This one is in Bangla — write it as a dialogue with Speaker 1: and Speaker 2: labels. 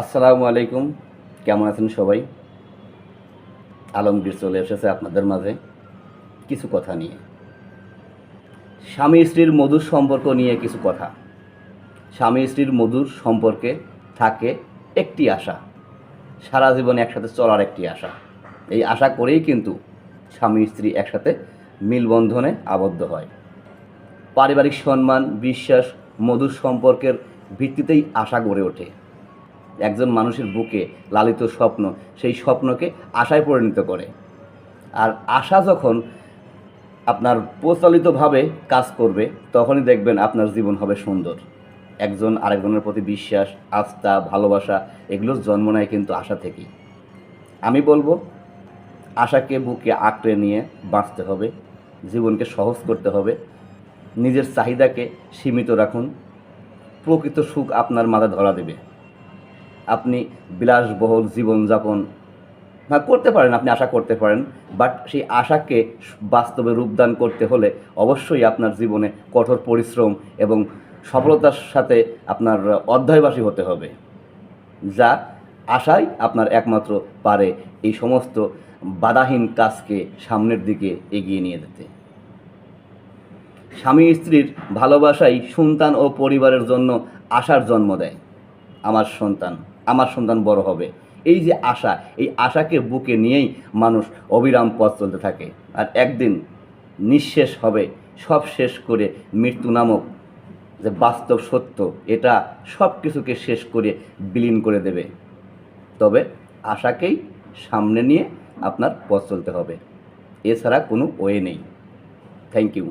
Speaker 1: আসসালামু আলাইকুম। কেমন আছেন সবাই? আলমগীর চলে এসেছে আপনাদের মাঝে কিছু কথা নিয়ে। স্বামী স্ত্রীর মধুর সম্পর্ক নিয়ে কিছু কথা। স্বামী স্ত্রীর মধুর সম্পর্কে থাকে একটি আশা। সারা জীবন একসাথে চলার একটি আশা। এই আশা করেই কিন্তু স্বামী স্ত্রী একসাথে মিলবন্ধনে আবদ্ধ হয়। পারিবারিক সম্মান, বিশ্বাস, মধুর সম্পর্কের ভিত্তিতেই আশা গড়ে ওঠে। একজন মানুষের বুকে লালিত স্বপ্ন, সেই স্বপ্নকে আশায় পরিণত করে। আর আশা যখন আপনার প্রচলিতভাবে কাজ করবে, তখনই দেখবেন আপনার জীবন হবে সুন্দর। একজন আরেকজনের প্রতি বিশ্বাস, আস্থা, ভালোবাসা, এগুলোর জন্ম নেয় কিন্তু আশা থেকেই। আমি বলব, আশাকে বুকে আঁকড়ে নিয়ে বাঁচতে হবে, জীবনকে সহজ করতে হবে, নিজের চাহিদাকে সীমিত রাখুন, প্রকৃত সুখ আপনার মাথা ধরা দেবে। আপনি বিলাসবহুল জীবনযাপন না করতে পারেন, আপনি আশা করতে পারেন বাট সেই আশাকে বাস্তবে রূপদান করতে হলে অবশ্যই আপনার জীবনে কঠোর পরিশ্রম এবং সফলতার সাথে আপনার অধ্যায়বাসী হতে হবে, যা আশাই আপনার একমাত্র পারে এই সমস্ত বাধাহীন কাজকে সামনের দিকে এগিয়ে নিয়ে যেতে। স্বামী স্ত্রীর ভালোবাসাই সন্তান ও পরিবারের জন্য আশার জন্ম দেয়, আমার সন্তান। আমার সন্তান বড় হবে। এই যে আশা, এই আশাকে বুকে নিয়েই মানুষ অবিরাম পথ চলতে থাকে। আর একদিন নিঃশেষ হবে, সব শেষ করে মৃত্যু নামক যে বাস্তব সত্য, এটা সব কিছুকে শেষ করে বিলীন করে দেবে। তবে আশাকেই সামনে নিয়ে আপনার পথ চলতে হবে। এছাড়া কোনো ওয়ে নেই। Thank you.